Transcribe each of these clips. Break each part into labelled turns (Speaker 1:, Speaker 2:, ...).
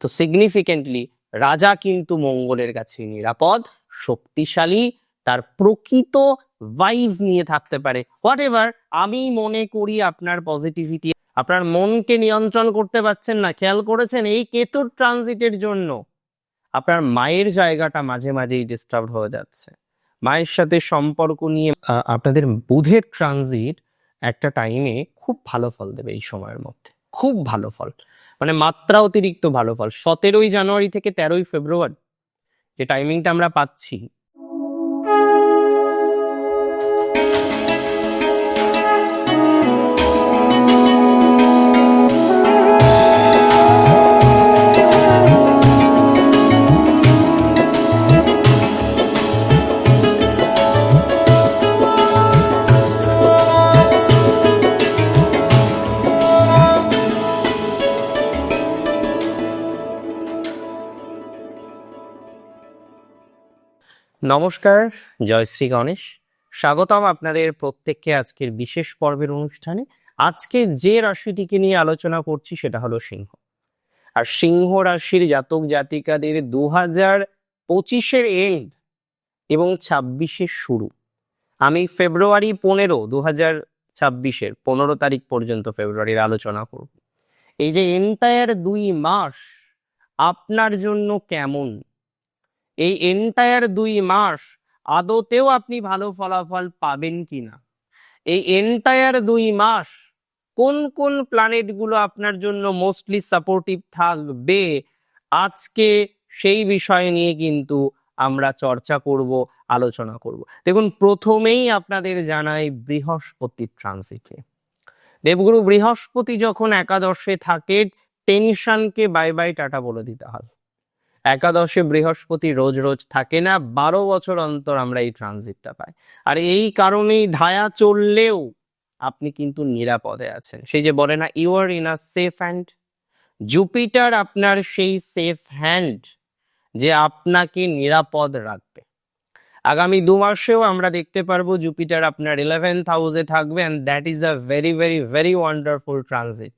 Speaker 1: তো সিগনিফিকেন্টলি রাজা কিন্তু মঙ্গলের কাছে নিরাপদ, শক্তিশালী, তার প্রকৃত ভাইবস নিয়ে থাকতে পারে। হোয়াট এভার আমি মনে করি আপনার পজিটিভিটি আপনার মনকে নিয়ন্ত্রণ করতে পারছেন না, খেয়াল করেছেন? এই কেতুর ট্রানজিটের জন্য আপনার মায়ের জায়গাটা মাঝে মাঝেই ডিস্টার্ব হয়ে যাচ্ছে। মায়ের সাথে সম্পর্ক নিয়ে আপনাদের বুধের ট্রানজিট একটা টাইমে খুব ভালো ফল দেবে এই সময়ের মধ্যে। খুব ভালো ফল। মানে মাত্রা অতিরিক্ত ভালো ফল। সতেরোই জানুয়ারি থেকে তেরোই ফেব্রুয়ারি যে টাইমিংটা আমরা পাচ্ছি নমস্কার, জয় শ্রী গণেশ। স্বাগতম আপনাদের প্রত্যেককে আজকের বিশেষ পর্বের অনুষ্ঠানে। আজকে যে রাশিটিকে নিয়ে আলোচনা করছি সেটা হলো সিংহ। আর সিংহ রাশির জাতক জাতিকাদের দু হাজার পঁচিশের এন্ড এবং ছাব্বিশের শুরু। আমি ফেব্রুয়ারি পনেরো দু হাজার ছাব্বিশের পনেরো তারিখ পর্যন্ত ফেব্রুয়ারির আলোচনা করব। এই যে এন্টায়ার দুই মাস আপনার জন্য কেমন? এই এন্টায়ার দুই মাস আদতেও আপনি ভালো ফলাফল পাবেন কিনা? এই এন্টায়ার দুই মাস কোন কোন প্ল্যানেটগুলো আপনার জন্য মোস্টলি সাপোর্টিভ থাকবে? আজকে সেই বিষয় নিয়ে কিন্তু আমরা চর্চা করব, আলোচনা করব। দেখুন, প্রথমেই আপনাদের জানাই বৃহস্পতি ট্রানজিটে দেবগুরু বৃহস্পতি যখন একাদশে থাকে টেনশনকে বাই বাই টাটা বলে দিতে হবে একাদশে বৃহস্পতি রোজ রোজ থাকে না, বারো বছর অন্তর আমরা এই ট্রানজিটটা পাই। আর এই কারণেই ধায়া চললেও আপনি কিন্তু নিরাপদে আছেন। সেই যে বলে না you are in a safe hand Jupiter আপনার সেই সেফ হ্যান্ড যে আপনাকে নিরাপদ রাখবে। আগামী দু মাসেও আমরা দেখতে পারব জুপিটার আপনার ইলেভেন্থ হাউসে থাকবে and that is a very very very wonderful transit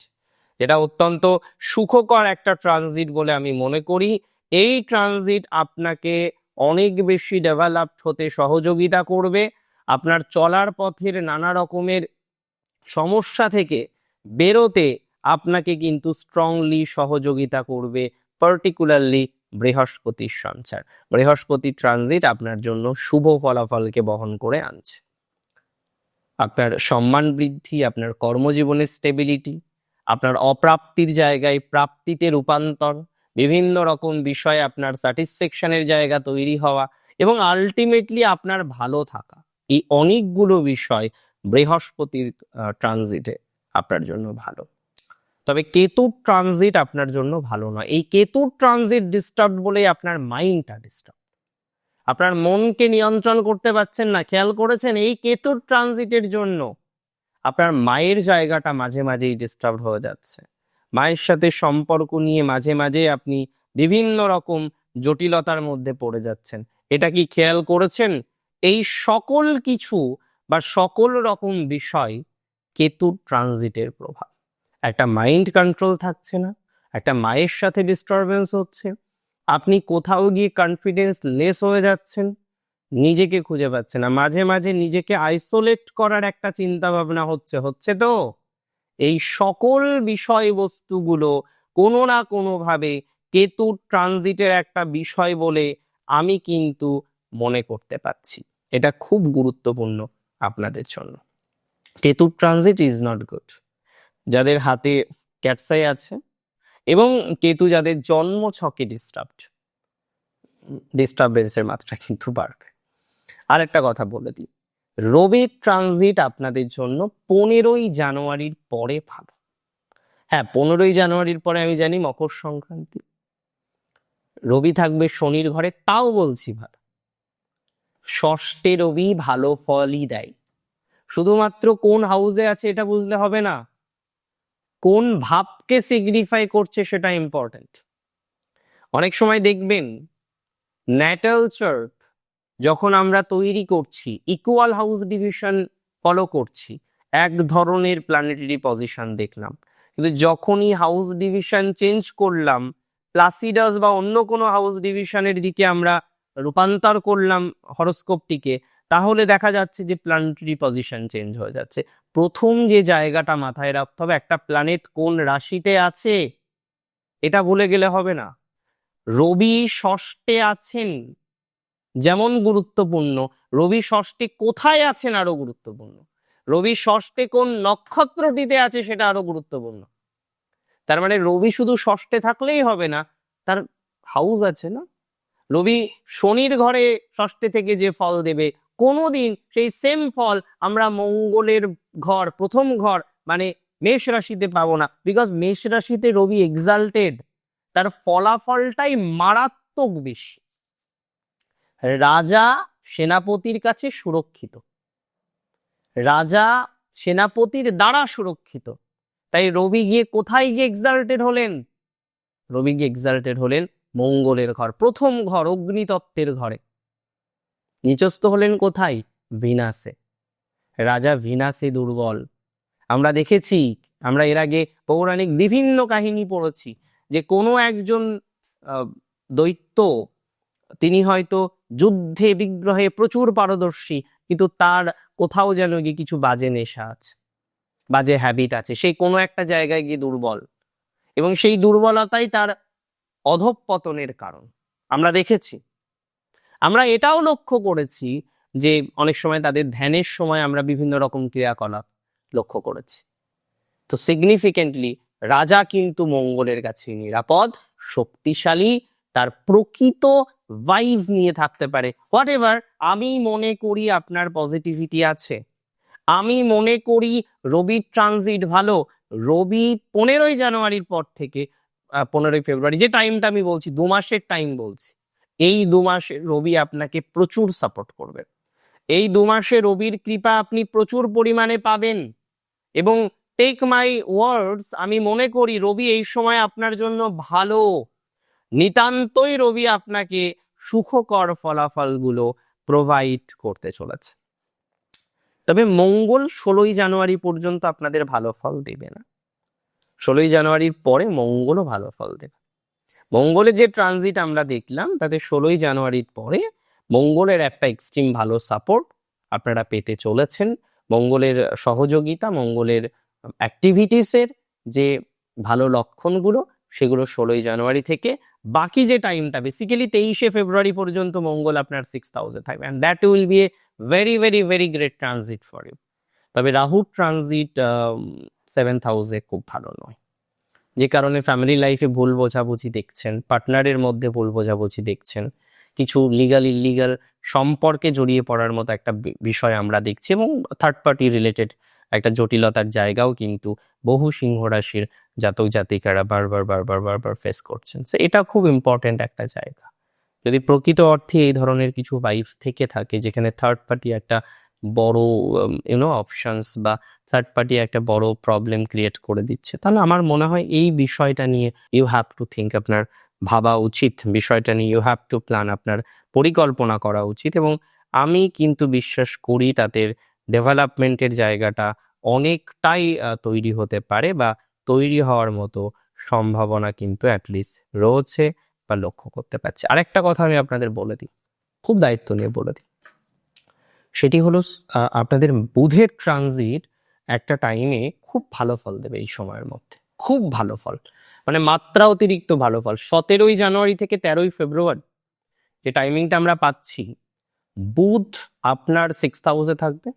Speaker 1: যেটা অত্যন্ত সুখকর একটা ট্রানজিট বলে আমি মনে করি। এই ট্রানজিট আপনাকে অনেক বেশি ডেভেলপড হতে সহযোগিতা করবে। আপনার চলার পথের নানা রকমের সমস্যা থেকে বেরোতে আপনাকে কিন্তু স্ট্রংলি সহযোগিতা করবে পার্টিকুলারলি বৃহস্পতির সঞ্চার। বৃহস্পতি ট্রানজিট আপনার জন্য শুভ ফলাফলকে বহন করে আনছে। আপনার সম্মান বৃদ্ধি, আপনার কর্মজীবনের স্টেবিলিটি আপনার অপ্রাপ্তির জায়গায় প্রাপ্তিতে রূপান্তর বিভিন্ন রকম বিষয়ে আপনার স্যাটিসফ্যাকশনের জায়গা তৈরি হওয়া এবং আলটিমেটলি আপনার ভালো থাকা। এই অনেকগুলো বিষয় বৃহস্পতির ট্রানজিটে আপনার জন্য ভালো। তবে কেতুর ট্রানজিট আপনার জন্য ভালো নয়। এই কেতুর ট্রানজিট ডিস্টার্ব বলেই আপনার মাইন্ডটা ডিস্টার্ব আপনার মনকে নিয়ন্ত্রণ করতে পারছেন না, খেয়াল করেছেন? এই কেতুর ট্রানজিটের জন্য আপনার মায়ের জায়গাটা মাঝে মাঝেই ডিস্টার্ব হয়ে যাচ্ছে। মায়ের সাথে সম্পর্ক নিয়ে মাঝে মাঝে আপনি বিভিন্ন রকম জটিলতার মধ্যে পড়ে যাচ্ছেন। এটা কি খেয়াল করেছেন? এই সকল কিছু বা সকল রকম বিষয় কেতু ট্রানজিটের প্রভাব। একটা মাইন্ড কন্ট্রোল থাকছে না, একটা মায়ের সাথে ডিস্টারবেন্স হচ্ছে, আপনি কোথাও গিয়ে কনফিডেন্স লেস হয়ে যাচ্ছেন, নিজেকে খুঁজে পাচ্ছে না। মাঝে মাঝে নিজেকে আইসোলেট করার একটা চিন্তা ভাবনা হচ্ছে হচ্ছে তো? এই সকল বিষয়বস্তুগুলো কোনো না কোনোভাবে কেতুর ট্রানজিটের একটা বিষয় বলে আমি কিন্তু মনে করতে পারছি। এটা খুব গুরুত্বপূর্ণ আপনাদের জন্য। কেতুর ট্রানজিট ইজ নট গুড। যাদের হাতে ক্যাটসাই আছে এবং কেতু যাদের জন্ম ছকে ডিস্টার্বড, ডিস্টারবেন্সের মাত্রা কিন্তু বাড়বে। আর একটা কথা বলে দিই। রবির ট্রানজিট আপনাদের জন্য পনেরোই জানুয়ারির পরে ভালো। হ্যাঁ পনেরোই জানুয়ারির পরে আমি জানি মকর সংক্রান্তি। রবি থাকবে শনির ঘরে, তাও বলছি ভালো। ষষ্ঠে রবি ভালো ফলই দেয়। শুধুমাত্র কোন হাউসে আছে এটা বুঝলে হবে না। কোন ভাবকে সিগনিফাই করছে সেটা ইম্পর্টেন্ট অনেক সময় দেখবেন ন্যাটাল চার্ট যখন আমরা তৈরি করছি ইকুয়াল হাউস ডিভিশন ফলো করছি, এক ধরনের প্ল্যানেটারি পজিশন দেখলাম। কিন্তু যখনই হাউস ডিভিশন চেঞ্জ করলাম প্লাসিডাস বা অন্য কোনো হাউস ডিভিশনের দিকে আমরা রূপান্তর করলাম হরোস্কোপটিকে তাহলে দেখা যাচ্ছে যে প্ল্যানেটারি পজিশন চেঞ্জ হয়ে যাচ্ছে। প্রথম যে জায়গাটা মাথায় রাখতে হবে, একটা প্ল্যানেট কোন রাশিতে আছে? এটা ভুলে গেলে হবে না। রবি ষষ্ঠে আছেন। যেমন গুরুত্বপূর্ণ, রবি ষষ্ঠে কোথায় আছেন আরও গুরুত্বপূর্ণ? রবি ষষ্ঠে কোন নক্ষত্রটিতে আছে সেটা আরও গুরুত্বপূর্ণ। তার মানে রবি শুধু ষষ্ঠে থাকলেই হবে না, তার হাউস আছে না? রবি শনির ঘরে ষষ্ঠে থেকে যে ফল দেবে, কোনোদিন সেই সেম ফল আমরা মঙ্গলের ঘর, প্রথম ঘর মানে মেষ রাশিতে পাবো না। বিকজ মেষ রাশিতে রবি এক্সাল্টেড তার ফলাফলটাই মারাত্মক বেশি। রাজা সেনাপতির কাছে সুরক্ষিত। রাজা সেনাপতির দ্বারা সুরক্ষিত। তাই রবি গিয়ে কোথায় গিয়ে এক্সাল্টেড হলেন? রবি গিয়ে এক্সাল্টেড হলেন মঙ্গলের ঘর, প্রথম ঘর, অগ্নিতত্ত্বের ঘরে। নিচস্থ হলেন কোথায়? ভিনাসে। রাজা ভিনাসে দুর্বল। আমরা দেখেছি, আমরা এর আগে পৌরাণিক বিভিন্ন কাহিনী পড়েছি যে কোনো একজন দৈত্য তিনি হয়তো যুদ্ধে বিগ্রহে প্রচুর পারদর্শী, কিন্তু তার কোথাও যেন গিয়ে কিছু বাজে নেশা আছে, বাজে হ্যাবিট আছে। সেই কোনো একটা জায়গায় গিয়ে দুর্বল এবং সেই দুর্বলতাই তার অধঃপতনের কারণ। আমরা দেখেছি। আমরা এটাও লক্ষ্য করেছি যে অনেক সময় তাদের ধ্যানের সময় আমরা বিভিন্ন রকম ক্রিয়াকলাপ লক্ষ্য করেছি। তো সিগনিফিকেন্টলি রাজা কিন্তু মঙ্গলের কাছে নিরাপদ, শক্তিশালী, তার প্রকৃত ভাইবস নিয়ে থাকতে পারে। হোয়াট এভার আমি মনে করি আপনার পজিটিভিটি আছে। আমি মনে করি রবির ট্রানজিট ভালো। রবি পনেরোই জানুয়ারির পর থেকে পনেরোই ফেব্রুয়ারি, যে টাইমটা আমি বলছি, দু মাসের টাইম বলছি, এই দু মাসে রবি আপনাকে প্রচুর সাপোর্ট করবে। এই দু মাসে রবির কৃপা আপনি প্রচুর পরিমাণে পাবেন। এবং টেক মাই ওয়ার্ডস আমি মনে করি রবি এই সময় আপনার জন্য ভালো। নিতান্তই রবি আপনাকে সুখকর ফলাফলগুলো প্রোভাইড করতে চলেছে। তবে মঙ্গল ষোলোই জানুয়ারি পর্যন্ত আপনাদের ভালো ফল দেবে না। ষোলোই জানুয়ারির পরে মঙ্গলও ভালো ফল দেবে। মঙ্গলের যে ট্রানজিট আমরা দেখলাম, তাতে ষোলোই জানুয়ারির পরে মঙ্গলের একটা এক্সট্রিম ভালো সাপোর্ট আপনারা পেতে চলেছেন। মঙ্গলের সহযোগিতা, মঙ্গলের অ্যাক্টিভিটিসের যে ভালো লক্ষণগুলো, সেগুলো ষোলোই জানুয়ারি থেকে বাকি যে টাইমটা বেসিক্যালি তেইশে ফেব্রুয়ারি পর্যন্ত মঙ্গল আপনার সিক্স থাউজেন্ড থাকবে and that will be a very very very great transit for you তবে রাহুর ট্রানজিট সেভেন হাউসে খুব ভালো নয়। যে কারণে ফ্যামিলি লাইফে ভুল বোঝাবুঝি দেখছেন পার্টনারের মধ্যে ভুল বোঝাবুঝি দেখছেন, কিছু লিগাল ইলিগাল সম্পর্কে জড়িয়ে পড়ার মতো একটা বিষয় আমরা দেখছি, এবং থার্ড পার্টি রিলেটেড একটা জটিলতার জায়গাও কিন্তু বহু সিংহ রাশির জাতক জাতিকারা বারবার বারবার বারবার ফেস করছেন। সো এটা খুব ইম্পর্টেন্ট একটা জায়গা। যদি প্রকৃত অর্থে এই ধরনের কিছু ভাইবস থেকে থাকে, যেখানে থার্ড পার্টি একটা বড় ইউনো অপশনস বা থার্ড পার্টি একটা বড় প্রবলেম ক্রিয়েট করে দিচ্ছে, তাহলে আমার মনে হয় এই বিষয়টা নিয়ে ইউ হ্যাভ টু থিঙ্ক আপনার ভাবা উচিত। বিষয়টা নিয়ে ইউ হ্যাভ টু প্ল্যান আপনার পরিকল্পনা করা উচিত এবং আমি কিন্তু বিশ্বাস করি তাদের ডেভেলপমেন্টের জায়গাটা অনেকটাই তৈরি হতে পারে বা তৈরি হওয়ার মতো সম্ভাবনা কিন্তু অ্যাটলিস্ট রয়েছে বা লক্ষ্য করতে পারছি। আরেকটা কথা আমি আপনাদের বলে দিই, খুব দায়িত্ব নিয়ে বলে দিই। সেটি হলো আপনাদের বুধের ট্রানজিট একটা টাইমে খুব ভালো ফল দেবে এই সময়ের মধ্যে। খুব ভালো ফল। মানে মাত্রা অতিরিক্ত ভালো ফল। সতেরোই জানুয়ারি থেকে তেরোই ফেব্রুয়ারি যে টাইমিংটা আমরা পাচ্ছি, বুধ আপনার সিক্স হাউসে থাকবে।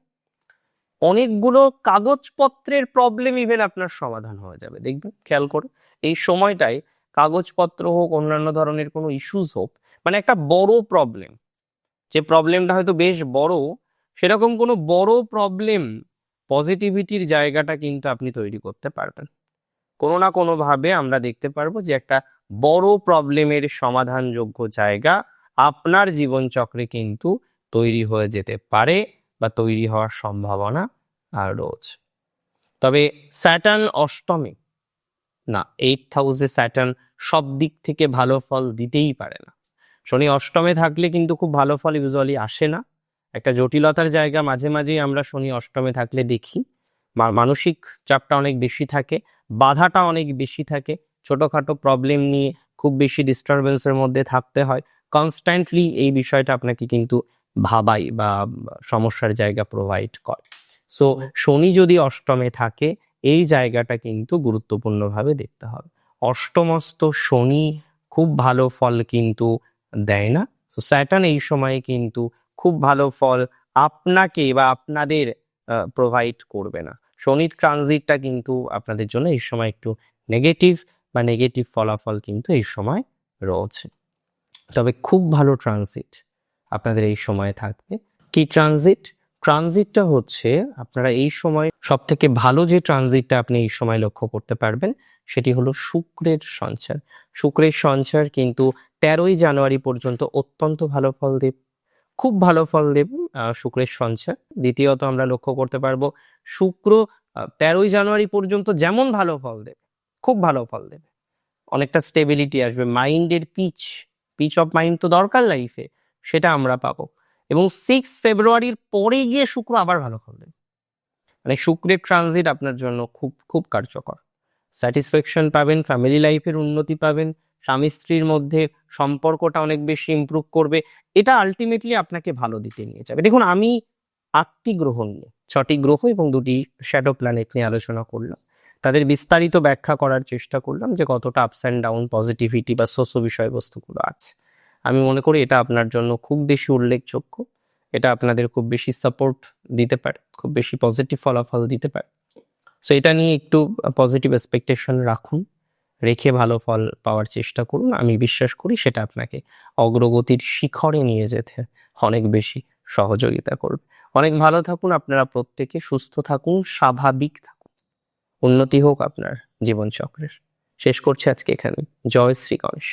Speaker 1: অনেকগুলো কাগজপত্রের প্রবলেম ইভেন আপনার সমাধান হয়ে যাবে। দেখবেন, খেয়াল করে এই সময়টায় কাগজপত্র হোক, অন্যান্য ধরনের কোনো ইস্যুস হোক মানে একটা বড় প্রবলেম যে প্রবলেমটা হয়তো বেশ বড়, সেরকম কোনো বড় প্রবলেম পজিটিভিটির জায়গাটা কিন্তু আপনি তৈরি করতে পারবেন। কোনো না কোনোভাবে আমরা দেখতে পারব যে একটা বড় প্রবলেমের সমাধানযোগ্য জায়গা আপনার জীবনচক্রে কিন্তু তৈরি হয়ে যেতে পারে। বা তৈরি হওয়ার সম্ভাবনা আর রোজ। তবে স্যাটার্ন অষ্টমে, না এইট হাউসে স্যাটার্ন সব দিক থেকে ভালো ফল দিতেই পারে না। শনি অষ্টমে থাকলে কিন্তু খুব ভালো ফল ইউজুয়ালি আসে না। একটা জটিলতার জায়গা মাঝে মাঝেই আমরা শনি অষ্টমে থাকলে দেখি। মানসিক চাপটা অনেক বেশি থাকে, বাধাটা অনেক বেশি থাকে। ছোটোখাটো প্রবলেম নিয়ে খুব বেশি ডিস্টারবেন্সের মধ্যে থাকতে হয়। কনস্ট্যান্টলি এই বিষয়টা আপনাকে কিন্তু ভাবাই বা সমস্যার জায়গা প্রোভাইড করে। সো শনি যদি অষ্টমে থাকে, এই জায়গাটা কিন্তু গুরুত্বপূর্ণভাবে দেখতে হবে। অষ্টমস্ত শনি খুব ভালো ফল কিন্তু দেয় না। সো স্যাটার্ন এই সময়ে কিন্তু খুব ভালো ফল আপনাকে বা আপনাদের প্রোভাইড করবে না। শনির ট্রানজিটটা কিন্তু আপনাদের জন্য এই সময় একটু নেগেটিভ বা নেগেটিভ ফলাফল কিন্তু এই সময় রয়েছে। তবে খুব ভালো ট্রানজিট আপনাদের এই সময়ে থাকবে। কি ট্রানজিট ট্রানজিটটা হচ্ছে আপনারা এই সময় সব থেকে ভালো যে ট্রানজিটটা আপনি এই সময় লক্ষ্য করতে পারবেন, সেটি হলো শুক্রের সঞ্চার। শুক্রের সঞ্চার কিন্তু তেরোই জানুয়ারি পর্যন্ত অত্যন্ত ভালো ফল দেব। খুব ভালো ফল দেব শুক্রের সঞ্চার। দ্বিতীয়ত আমরা লক্ষ্য করতে পারব, শুক্র তেরোই জানুয়ারি পর্যন্ত যেমন ভালো ফল দেবে, খুব ভালো ফল দেবে। অনেকটা স্টেবিলিটি আসবে। মাইন্ডের পিচ পিচ অফ মাইন্ড তো দরকার লাইফে সেটা আমরা পাবো। এবং সিক্স ফেব্রুয়ারির পরে গিয়ে শুক্র আবার ভালো দেবে মানে শুক্রের ট্রানজিট আপনার জন্য খুব খুব কার্যকর। স্যাটিসফ্যাকশন পাবেন ফ্যামিলি লাইফের উন্নতি পাবেন, স্বামী স্ত্রীর মধ্যে সম্পর্কটা অনেক বেশি ইম্প্রুভ করবে। এটা আলটিমেটলি আপনাকে ভালো দিতে নিয়ে যাবে। দেখুন, আমি আটটি গ্রহ নিয়ে, ছটি গ্রহ এবং দুটি শ্যাডো প্ল্যানেট নিয়ে আলোচনা করলাম। তাদের বিস্তারিত ব্যাখ্যা করার চেষ্টা করলাম যে কতটা আপস অ্যান্ড ডাউন পজিটিভিটি বা শোষ বিষয়বস্তুগুলো আছে। আমি মনে করি এটা আপনার জন্য খুব বেশি উল্লেখযোগ্য। এটা আপনাদের খুব বেশি সাপোর্ট দিতে পারে, খুব বেশি পজিটিভ ফলাফল দিতে পারে। সো এটা নিয়ে একটু পজিটিভ এক্সপেকটেশন রাখুন, রেখে ভালো ফল পাওয়ার চেষ্টা করুন। আমি বিশ্বাস করি সেটা আপনাকে অগ্রগতির শিখরে নিয়ে যেতে অনেক বেশি সহযোগিতা করবে। অনেক ভালো থাকুন, আপনারা প্রত্যেকে সুস্থ থাকুন, স্বাভাবিক থাকুন। উন্নতি হোক আপনার জীবনচক্রের। শেষ করছি আজকে এখানে। জয় শ্রী গণেশ।